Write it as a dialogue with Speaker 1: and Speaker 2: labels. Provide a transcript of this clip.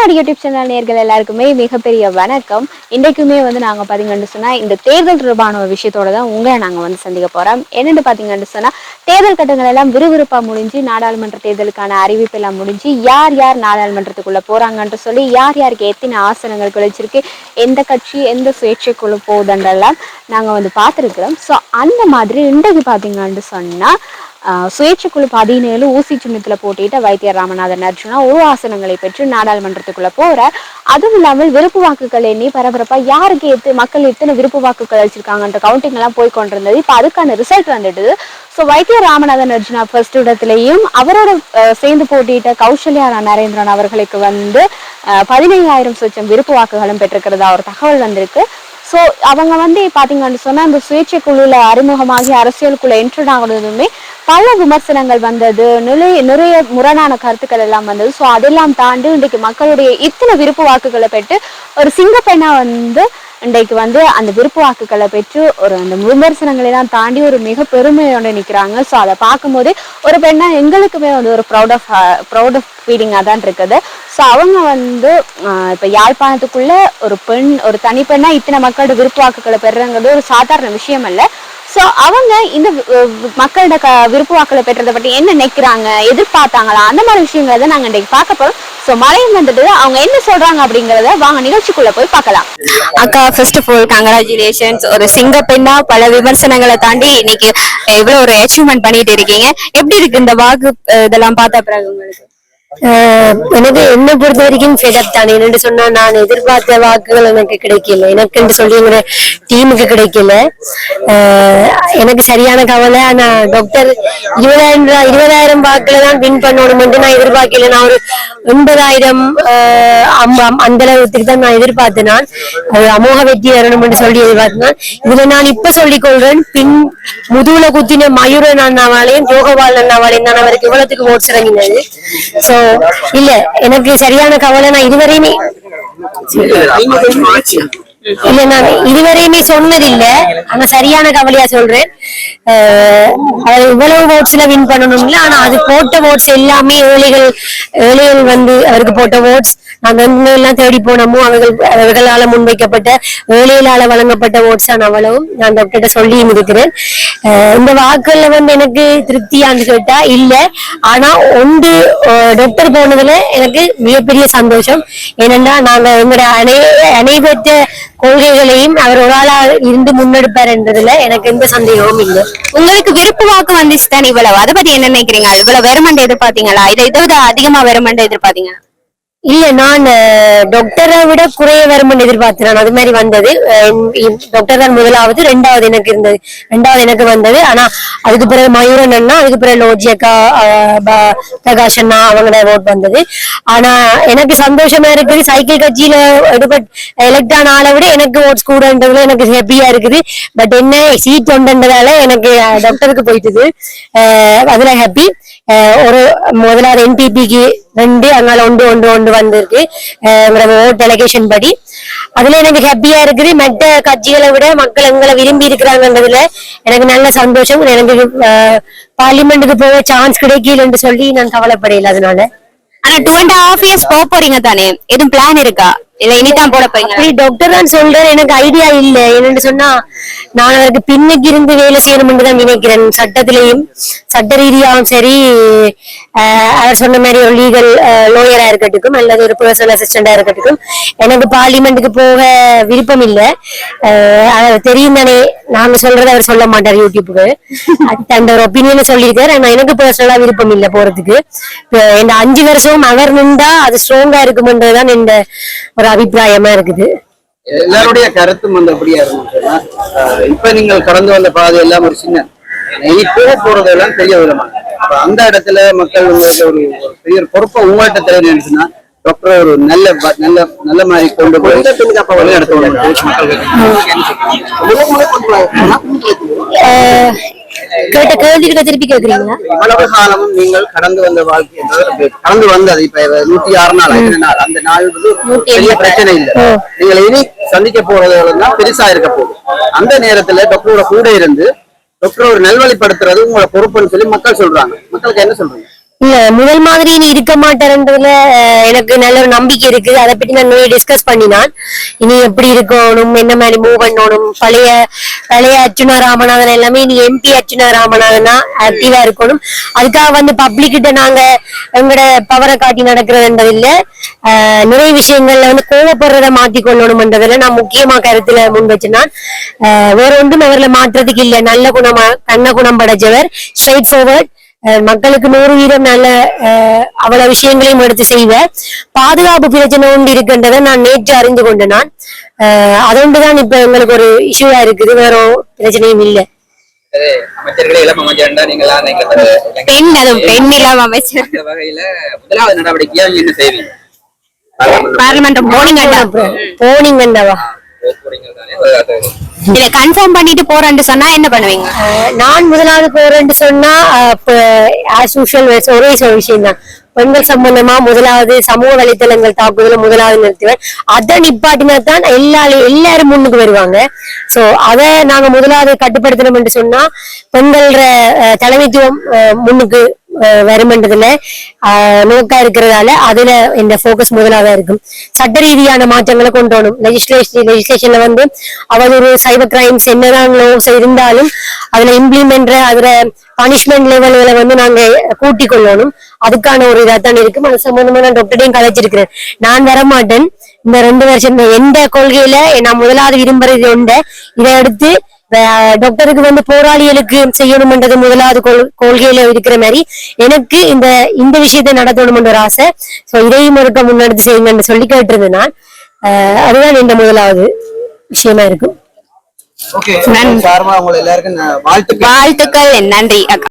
Speaker 1: Tamil Nadu YouTube channel நேர்கள் எல்லாருக்குமே மிகப்பெரிய வணக்கம். இன்றைக்குமே வந்து நாங்கள் பார்த்தீங்கன்னு சொன்னால் இந்த தேர்தல் தொடர்பான ஒரு விஷயத்தோட தான் உங்களை நாங்கள் வந்து சந்திக்க போகிறோம் என்னென்னு பார்த்தீங்கன்னு சொன்னால் தேர்தல் கட்டங்கள் எல்லாம் விறுவிறுப்பாக முடிஞ்சு நாடாளுமன்ற தேர்தலுக்கான அறிவிப்பு எல்லாம் முடிஞ்சு யார் யார் நாடாளுமன்றத்துக்குள்ளே போகிறாங்கன்ட்டு சொல்லி யார் யாருக்கு எத்தனை ஆசனங்கள் கிடைச்சிருக்கு எந்த கட்சி எந்த சுயேட்சைக்குழு போகுதுன்றெல்லாம் நாங்கள் வந்து பார்த்துருக்குறோம். ஸோ அந்த மாதிரி இன்றைக்கு பார்த்தீங்கன்னு சொன்னால் சுயேட்சைக்குழு பதினேழு ஊசி சின்னத்தில் போட்டியிட்ட வைத்தியர் ராமநாதன் அர்ஜுனா ஒரு ஆசனங்களை பெற்று நாடாளுமன்றத்துக்குள்ள போற. அதுவும் இல்லாமல் விருப்பு வாக்குகள் எண்ணி பரபரப்பா யாருக்கு எத்து மக்கள் எத்தனை விருப்பு வாக்குகள் அழிச்சிருக்காங்கன்ற கவுண்டிங் எல்லாம் போய் கொண்டிருந்தது. இப்போ அதுக்கான ரிசல்ட் வந்துடுது. ஸோ வைத்தியர் ராமநாதன் அர்ஜுனா ஃபர்ஸ்ட் இடத்துலையும் அவரோட சேர்ந்து போட்டியிட்ட கௌசல்யா நரேந்திரன் அவர்களுக்கு வந்து அஹ், பதினையாயிரம் சொச்சம் விருப்பு வாக்குகளும் பெற்றிருக்கிறதா ஒரு தகவல் வந்திருக்கு. ஸோ அவங்க வந்து பார்த்தீங்கன்னு சொன்னால் அந்த சுயேட்சை குழுவில் அறிமுகமாகி அரசியலுக்குள்ள என்ட்ரன் ஆகுனதுமே பல விமர்சனங்கள் வந்தது. நிறைய நிறைய முரணான கருத்துக்கள் எல்லாம் வந்தது. ஸோ அதெல்லாம் தாண்டி இன்றைக்கு மக்களுடைய இத்தனை விருப்பு வாக்குகளை பெற்று ஒரு சிங்கப்பெண்ணாக வந்து இன்றைக்கு வந்து அந்த விருப்பு வாக்குகளை பெற்று ஒரு அந்த விமர்சனங்களை எல்லாம் தாண்டி ஒரு மிக பெருமையோட நிற்கிறாங்க ஸோ அதை பார்க்கும்போது ஒரு பெண்ணா எங்களுக்குமே வந்து ஒரு ப்ரௌட் ஆஃப் ப்ரௌட் ஆஃப் ஃபீலிங்காக தான் இருக்குது. ஸோ அவங்க வந்து இப்போ யாழ்ப்பாணத்துக்குள்ளே ஒரு பெண் ஒரு தனி இத்தனை மக்களோட விருப்பு வாக்குகளை பெறுறங்கிறது ஒரு சாதாரண விஷயம் அல்ல. ஸோ அவங்க இந்த மக்களோட க விருப்பு வாக்களை பெற்றதை பற்றி என்ன நினைக்கிறாங்க எதிர்பார்த்தாங்களா அந்த மாதிரி விஷயங்களை தான் நாங்கள் இன்றைக்கு பார்க்க போகிறோம் ஸோ மழையும் வந்துட்டு அவங்க என்ன சொல்றாங்க அப்படிங்கறத வாங்க நிகழ்ச்சிக்குள்ள போய் பார்க்கலாம். அக்கா ஃபர்ஸ்ட் ஆஃப் ஆல் கங்க்ராச்சுலேஷன்ஸ் ஒரு சிங்க பெண்ணா பல விமர்சனங்களை தாண்டி இன்னைக்கு இவ்வளவு ஒரு அச்சீவ்மெண்ட் பண்ணிட்டு இருக்கீங்க. எப்படி இருக்கு இந்த வாக்கு இதெல்லாம் பார்த்த பிறகு உங்களுக்கு?
Speaker 2: எனக்கு என்ன பொறுத்த வரைக்கும் ஃபெடப் தான். என்னன்னு சொன்னா நான் எதிர்பார்த்த வாக்குகள் எனக்கு கிடைக்கல. எனக்குன்னு சொல்லி எங்க டீமுக்கு கிடைக்கல. ஆஹ் எனக்கு சரியான கவலை. ஆனா டாக்டர் இருபதாயிரம் ரூபாய் இருபதாயிரம் வாக்குல தான் வின் பண்ணணும்னு நான் எதிர்பார்க்கல. நான் ஒரு எண்பதாயிரம் ஆஹ் அந்த அளவுக்கு தான் நான் எதிர்பார்த்தேன் நான் அது அமோக வெற்றி வரணும்னு சொல்லி எதிர்பார்த்தேன் இதுல நான் இப்ப சொல்லிக் கொள்றேன். பின் முதுகுல குத்தின மயூரன் அண்ணாவாலையும் ஜோகபால் அண்ணாவாலையும் தான் அவருக்கு இவ்வளவுக்கு ஓட்ஸ் இறங்கினது. சோ இல்ல எனக்கு சரியான கவலை நான் இதுவரையுமே இல்ல நான் இதுவரையுமே சொன்னதில்ல. ஆனா சரியான கவலையா சொல்றேன். இவ்வளவு ஓட்ஸ்ல வின் பண்ணணும்ல. ஆனா அது போட்ட ஓட்ஸ் எல்லாமே ஏழைகள் ஏழைகள் வந்து அவருக்கு போட்ட ஓட்ஸ் நாங்க எல்லாம் தேடி போனோமோ அவர்கள் அவர்களால முன்வைக்கப்பட்ட ஏழைகளால வழங்கப்பட்ட ஓட்ஸ் தான் அவ்வளவும். நான் டாக்டர்கிட்ட சொல்லியும் இருக்கிறேன் அஹ் இந்த வாக்குல வந்து எனக்கு திருப்தியான்னு கேட்டா இல்ல. ஆனா ஒன்று டாக்டர் போனதுல எனக்கு மிகப்பெரிய சந்தோஷம். ஏனென்றா நாங்க எங்களுடைய அனை அனைவற்ற கொள்கைகளையும் அவர் ஒரு ஆளா இருந்து முன்னெடுப்பார் என்றதுல எனக்கு எந்த சந்தேகமும் இல்லை.
Speaker 1: உங்களுக்கு விருப்பு வாக்கு வந்துச்சு தானே இவ்வளவு? அதை பத்தி என்ன நினைக்கிறீங்க? இவ்வளவு வெறுமண்டை எதிர்பார்த்தீங்களா? இதை இதை விட அதிகமா வெறுமண்டை எதிர்பார்த்தீங்க?
Speaker 2: இல்ல நான் டாக்டரை விட குறைய வரும்னு எதிர்பார்த்தேன் நான் அது மாதிரி வந்தது. டாக்டர் தான் முதலாவது ரெண்டாவது எனக்கு இருந்தது. ரெண்டாவது எனக்கு வந்தது. ஆனா அதுக்கு பிறகு மயூரன் அண்ணா அதுக்கு பிறகு லோஜியக்கா ப- பிரகாஷ் அண்ணா அவங்களோட ஓட் வந்தது. ஆனா எனக்கு சந்தோஷமா இருக்குது. சைக்கிள் கட்சியில எடுபட் எலெக்ட் ஆன ஆளை விட எனக்கு ஓட்ஸ் கூடன்றதுல எனக்கு ஹாப்பியா இருக்குது. பட் என்ன சீட் ஒன்றுன்றதால எனக்கு டாக்டருக்கு போயிட்டுது. அதுல ஹாப்பி ஒரு முதலாவது என்பிபிக்கு ரெண்டு அங்கால ஒன்று ஒன்று ஒன்று வந்திருக்கு. ஓட் டெலிகேஷன் படி. அதுல எனக்கு ஹாப்பியா இருக்குது. மற்ற கட்சிகளை விட மக்கள் எங்களை விரும்பி இருக்கிறாங்கன்றதுல எனக்கு நல்ல சந்தோஷம். எனக்கு பார்லிமெண்ட்டுக்கு போக சான்ஸ் கிடைக்கலன்னு சொல்லி நான் கவலைப்படையில அதனால.
Speaker 1: ஆனா டூ அண்ட் ஹாஃப் இயர்ஸ் போக போறீங்க தானே? எதுவும் பிளான் இருக்கா? இல்ல இனிதான் போட போறீங்க.
Speaker 2: டாக்டர் தான் சொல்றேன் எனக்கு ஐடியா இல்ல. என்னன்னு சொன்னா நான் அதற்கு பின்னுக்கு இருந்து வேலை செய்யணும்னு தான் நினைக்கிறேன். சட்டத்திலையும் சட்ட ரீதியாகவும் சரி அவர் சொன்ன மாதிரி ஒரு லீகல் லோயரா இருக்கட்டும் அல்லது ஒரு பர்சனல் அசிஸ்டண்டா இருக்கட்டும். எனக்கு பார்லிமெண்ட்டுக்கு போக விருப்பம் இல்ல. அவர் தெரியும் தானே நாங்க சொல்றதை அவர் சொல்ல மாட்டார் யூடியூப்புக்கு அந்த ஒரு ஒப்பீனியனை சொல்லியிருக்காரு. ஆனா எனக்கு பர்சனலா விருப்பம் இல்ல போறதுக்கு. இந்த அஞ்சு வருஷம் அவர் நின்றா அது ஸ்ட்ராங்கா இருக்கும்ன்றதுதான் இந்த ஒரு அபிப்பிராயமா இருக்குது.
Speaker 3: எல்லாருடைய கருத்தும் வந்து அப்படியா இருந்துச்சுன்னா இப்ப நீங்கள் கடந்து வந்த பாதை எல்லாம் ஒரு சின்ன இனி போறதெல்லாம் பெரிய விதமா. அப்ப அந்த இடத்துல மக்கள் உங்களுக்கு ஒரு பெரிய பொறுப்பை உங்கள்கிட்ட தெரிய நினைச்சுன்னா டாக்டர் ஒரு நல்ல நல்ல நல்ல மாதிரி கொண்டு போய் வழி நடத்தணும்
Speaker 2: ஆஹ் கேட்ட கேள்விகிட்ட திருப்பி கேக்குறீங்களா?
Speaker 3: இவ்வளவு காலமும் நீங்கள் கடந்து வந்த வாழ்க்கை கடந்து வந்தது. இப்ப நூத்தி ஆறு நாள் ஐந்து நாள். அந்த நாள் வந்து பெரிய பிரச்சனை இல்லை. நீங்கள் இனி சந்திக்க போறது தான் பெருசா இருக்க போகுது. அந்த நேரத்துல டாக்டரோட கூட இருந்து டாக்டர் ஒரு நல்வழிப்படுத்துறது உங்களோட பொறுப்புன்னு சொல்லி மக்கள் சொல்றாங்க. மக்களுக்கு என்ன சொல்றீங்க?
Speaker 2: இல்ல முதல் மாதிரி இனி இருக்க மாட்டேன்றதுல எனக்கு நல்ல ஒரு நம்பிக்கை இருக்கு அதை பத்தி நான் நிறைய டிஸ்கஸ் பண்ணினான். இனி எப்படி இருக்கணும் என்ன மாதிரி மூவ் பண்ணணும் பழைய பழைய அர்ச்சுனா ராமநாதன் எல்லாமே இனி எம்பி அர்ச்சுனா ராமநாதனா ஆக்டிவா இருக்கணும். அதுக்காக வந்து பப்ளிக் கிட்ட நாங்க எங்களோட பவரை காட்டி நடக்கிறதுன்றது இல்ல நிறைய விஷயங்கள்ல வந்து கோவப்படுறத மாத்தி கொள்ளணும்ன்றதுல நான் முக்கியமா கருத்துல முன் வச்சினான் வேற ஒன்றும் அவர்ல மாற்றத்துக்கு இல்ல. நல்ல குணமா கண்ண குணம் படைச்சவர். ஸ்ட்ரைட் ஃபார்வர்ட் மக்களுக்கு நூறு வீதம் நல்ல அவ்வளவு விஷயங்களையும் எடுத்து செய்வேன் பாதுகாப்பு பிரச்சனை ஒன்று இருக்கின்றதை நான் நேற்று அறிந்து கொண்டு நான் அதொண்டுதான் இப்ப எங்களுக்கு ஒரு இஷ்யூவா இருக்குது. வேற பிரச்சனையும் இல்லை.
Speaker 3: இளம்
Speaker 1: பெண் அதுவும் பெண் இல்லாம அமைச்சர்.
Speaker 3: முதலாவது நடவடிக்கையா என்ன செய்வீங்க?
Speaker 1: பார்லிமெண்ட் போனிங்
Speaker 2: போனிங்
Speaker 1: இத கன்ஃபார்ம் பண்ணிட்டு போறேன்னு சொன்னா என்ன பண்ணுவீங்க?
Speaker 2: நான் முதலாவது போறேன்னு சொன்னா ஆஸ் யூஷுவல் ஒரே ஒரு விஷயம் தான் பெண்கள் சம்பந்தமா முதலாவது சமூக வலைத்தளங்கள் தாக்குதல முதலாவது நிறுத்துவேன். அதை நிப்பாட்டினா தான் எல்லா எல்லாரும் முன்னுக்கு வருவாங்க. சோ அதை நாங்க முதலாவது கட்டுப்படுத்தணும் என்று சொன்னா பெண்கள தலைமைத்துவம் முன்னுக்கு வருமென்றதுல அஹ், நோக்கா இருக்கிறதால அதுல இந்த போக்கஸ் முதலாவதா இருக்கும். சட்ட ரீதியான மாற்றங்களை கொண்டு வரணும். லெஜிஸ்லேஷன் லெஜிஸ்லேஷன்ல வந்து ஒரு சைபர் கிரைம்ஸ் என்னதான் இருந்தாலும் அதுல இம்ப்ளிமெண்ட் அதுல பனிஷ்மெண்ட் லெவல்களை வந்து நாங்க கூட்டிக் கொள்ளணும். அதுக்கான ஒரு இதாத்தான் தான் இருக்கும். அது சம்பந்தமா நான் டாக்டரையும் கதைச்சிருக்கிறேன். நான் வரமாட்டேன். இந்த ரெண்டு வருஷம் எந்த கொள்கையில நான் முதலாவது விரும்புறது உண்டு இதை எடுத்து டாக்டருக்கு வந்து போராளிகளுக்கு செய்யணும்ன்றது முதலாவது கொள் கொள்கையில இருக்கிற மாதிரி எனக்கு இந்த இந்த விஷயத்தை நடத்தணும்ன்ற ஒரு ஆசை. சோ இதையும் ஒருக்க முன்னெடுத்து செய்யுங்கன்னு சொல்லி கேட்டிருந்தேன் நான். அஹ், அதுதான் இந்த முதலாவது விஷயமா இருக்கும்.
Speaker 3: ஓகே சார்மா உங்களை எல்லாருக்கும் நான் வாழ்த்துக்கள்.
Speaker 1: வாழ்த்துக்கள். நன்றி. அக்கா